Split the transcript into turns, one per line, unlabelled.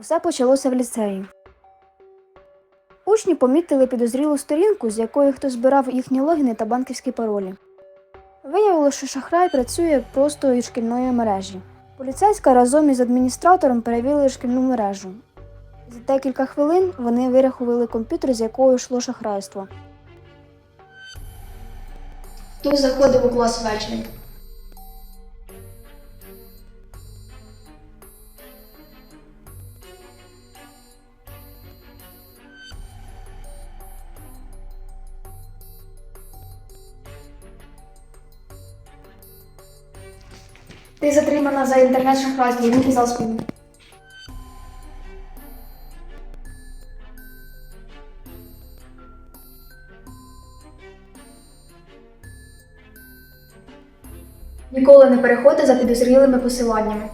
Усе почалося в ліцеї. Учні помітили підозрілу сторінку, з якої хтось збирав їхні логіни та банківські паролі. Виявилося, що шахрай працює просто із шкільної мережі. Поліцейська разом із адміністратором перевірили шкільну мережу. За декілька хвилин вони вирахували комп'ютер, з якого йшло шахрайство.
Хто заходив у клас ввечері? Ти затримана за інтернет шахрайство, він казав спільно. Ніколи не переходьте за підозрілими посиланнями.